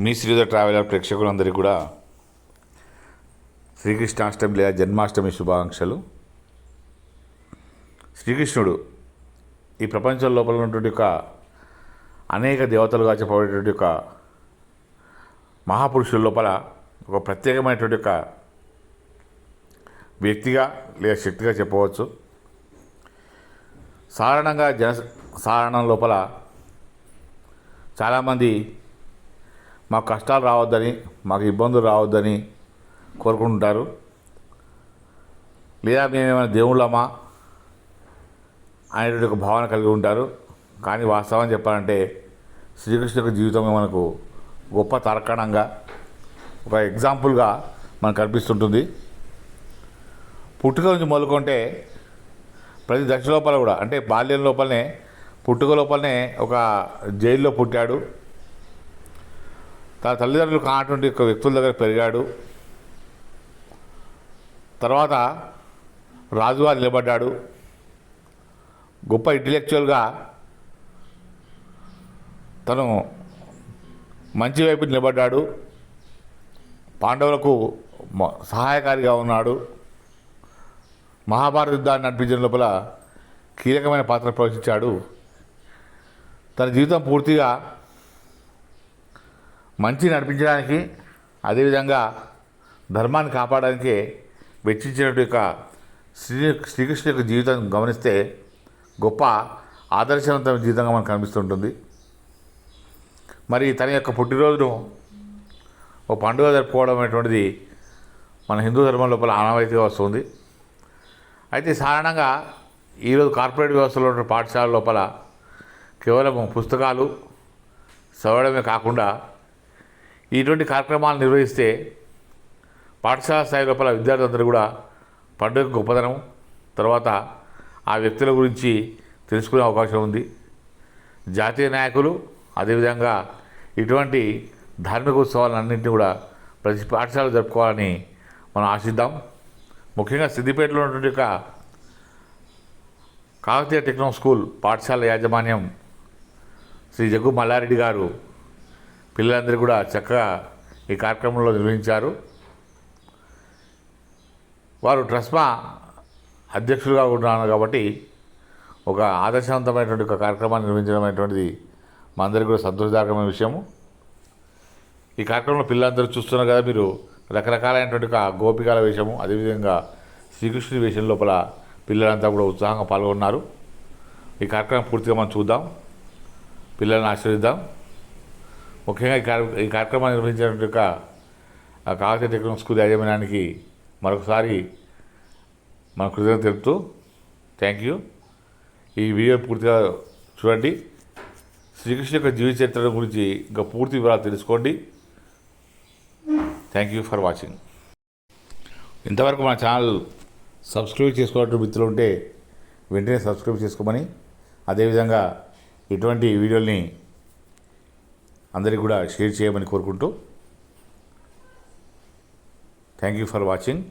మీ Sridhar traveller ప్రేక్షకులందరికీ కూడా శ్రీకృష్ణాష్టమి లేదా జన్మాష్టమి శుభాకాంక్షలు. శ్రీకృష్ణుడు ఈ ప్రపంచం లోపల ఉన్నటువంటి ఒక అనేక దేవతలుగా చెప్పబడేటువంటి ఒక మహాపురుషుల లోపల ఒక ప్రత్యేకమైనటువంటి ఒక వ్యక్తిగా లేదా శక్తిగా చెప్పవచ్చు. సాధారణంగా జన సాధారణం లోపల చాలామంది మాకు కష్టాలు రావద్దని మాకు ఇబ్బందులు రావద్దని కోరుకుంటుంటారు లేదా మేమేమైనా దేవుళ్ళమా అనేటువంటి ఒక భావన కలిగి ఉంటారు. కానీ వాస్తవం చెప్పాలంటే శ్రీకృష్ణ యొక్క జీవితమే మనకు గొప్ప తార్కాణంగా ఒక ఎగ్జాంపుల్గా మనకు కనిపిస్తుంటుంది. పుట్టుక నుంచి మొదలుకుంటే ప్రతి దశ లోపల కూడా అంటే బాల్యం లోపలనే పుట్టుక లోపలనే ఒక జైల్లో పుట్టాడు. తన తల్లిదండ్రులు కానటువంటి ఒక వ్యక్తుల దగ్గర పెరిగాడు. తర్వాత రాజుగా నిలబడ్డాడు. గొప్ప ఇంటలెక్చువల్గా తను మంచి వైపు నిలబడ్డాడు. పాండవులకు సహాయకారిగా ఉన్నాడు. మహాభారత యుద్ధాన్ని నడిపించిన లోపల కీలకమైన పాత్ర పోషించాడు. తన జీవితం పూర్తిగా మంచి నడిపించడానికి అదేవిధంగా ధర్మాన్ని కాపాడడానికి వెచ్చించినట్టు యొక్క శ్రీ శ్రీకృష్ణ యొక్క జీవితం గమనిస్తే గొప్ప ఆదర్శవంతమైన జీవితంగా మనకు కనిపిస్తుంటుంది. మరి తన యొక్క పుట్టినరోజును ఒక పండుగ జరుపుకోవడం అనేటువంటిది మన హిందూ ధర్మం లోపల ఆనవాయితీగా వస్తుంది. అయితే సాధారణంగా ఈరోజు కార్పొరేట్ వ్యవస్థలో ఉన్న పాఠశాల లోపల కేవలం పుస్తకాలు చదవడమే కాకుండా ఇటువంటి కార్యక్రమాలు నిర్వహిస్తే పాఠశాల స్థాయి లోపల విద్యార్థులందరూ కూడా పండుగ గొప్పదనం తర్వాత ఆ వ్యక్తుల గురించి తెలుసుకునే అవకాశం ఉంది. జాతీయ నాయకులు అదేవిధంగా ఇటువంటి ధార్మిక ఉత్సవాలన్నింటినీ కూడా ప్రతి పాఠశాల జరుపుకోవాలని మనం ఆశిద్దాం. ముఖ్యంగా సిద్దిపేటలో ఉన్నటువంటి యొక్క కాకతీయ టెక్నో స్కూల్ పాఠశాల యాజమాన్యం శ్రీ జగ్గు మల్లారెడ్డి గారు పిల్లలందరూ కూడా చక్కగా ఈ కార్యక్రమంలో నిర్వహించారు. వారు ట్రస్మా అధ్యక్షులుగా ఉన్నారు కాబట్టి ఒక ఆదర్శవంతమైనటువంటి ఒక కార్యక్రమాన్ని నిర్వహించడం అనేటువంటిది మా అందరికీ కూడా సంతోషదాయకమైన విషయము. ఈ కార్యక్రమంలో పిల్లలందరూ చూస్తున్నారు కదా మీరు రకరకాలైనటువంటి ఒక గోపికల వేషము అదేవిధంగా శ్రీకృష్ణుడి వేషం లోపల పిల్లలంతా కూడా ఉత్సాహంగా పాల్గొన్నారు. ఈ కార్యక్రమం పూర్తిగా మనం చూద్దాం. పిల్లల్ని ఆశీర్వదిద్దాం. ముఖ్యంగా ఈ కార్య ఈ కార్యక్రమాన్ని నిర్వహించినటువంటి యొక్క కాకతీయ టెక్నో స్కూల్ యాజమాన్యానికి మరొకసారి మన కృతజ్ఞత తెలుపుతూ థ్యాంక్ యూ. ఈ వీడియో పూర్తిగా చూడండి. శ్రీకృష్ణ యొక్క జీవిత చరిత్ర గురించి ఇంకా పూర్తి వివరాలు తెలుసుకోండి. Thank you for watching. ఇంతవరకు మన ఛానల్ సబ్స్క్రైబ్ చేసుకోవాలంటే మిత్రులు ఉంటే వెంటనే సబ్స్క్రైబ్ చేసుకోమని అదేవిధంగా ఇటువంటి వీడియోల్ని అందరికీ కూడా షేర్ చేయమని కోరుకుంటూ థ్యాంక్ యూ ఫర్ వాచింగ్.